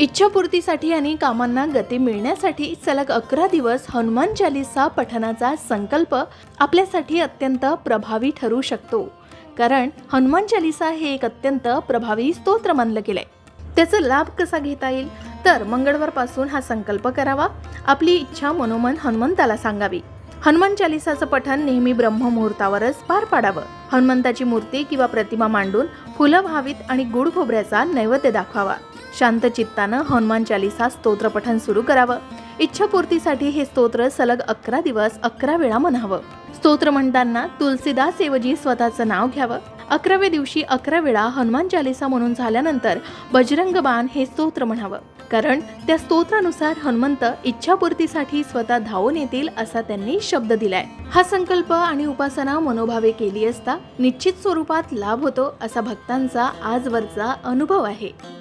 इच्छापूर्तीसाठी आणि कामांना गती मिळण्यासाठी सलग अकरा दिवस हनुमान चालिसा पठणाचा संकल्प आपल्यासाठी अत्यंत प्रभावी ठरू शकतो. कारण हनुमान चालिसा हे एक अत्यंत प्रभावी स्तोत्र मानलं गेलंय. त्याचा लाभ कसा घेता येईल? तर मंगळवारपासून हा संकल्प करावा. आपली इच्छा मनोमन हनुमंताला सांगावी. हनुमान चालिसाचं पठण नेहमी ब्रह्ममुहूर्तावरच पार पाडावं. हनुमंताची मूर्ती किंवा प्रतिमा मांडून फुलं व्हावीत आणि गुड खोबऱ्याचा नैवेद्य दाखवावा. शांत चित्तानं हनुमान चालिसा स्तोत्रपठन सुरू करावं. इच्छापूर्तीसाठी हे स्तोत्र सलग अकरा दिवस अकरा वेळा म्हणावं. स्तोत्र म्हणताना तुलसीदास ऐवजी स्वतःचं नाव घ्यावं. अकराव्या दिवशी अकरा वेळा हनुमान चालिसा म्हणून झाल्यानंतर बजरंग बाण हे स्तोत्र म्हणावं. कारण त्या स्तोत्रानुसार हनुमंत इच्छापूर्तीसाठी स्वतः धावून येतील असा त्यांनी शब्द दिलाय. हा संकल्प आणि उपासना मनोभावे केली असता निश्चित स्वरूपात लाभ होतो असा भक्तांचा आजवरचा अनुभव आहे.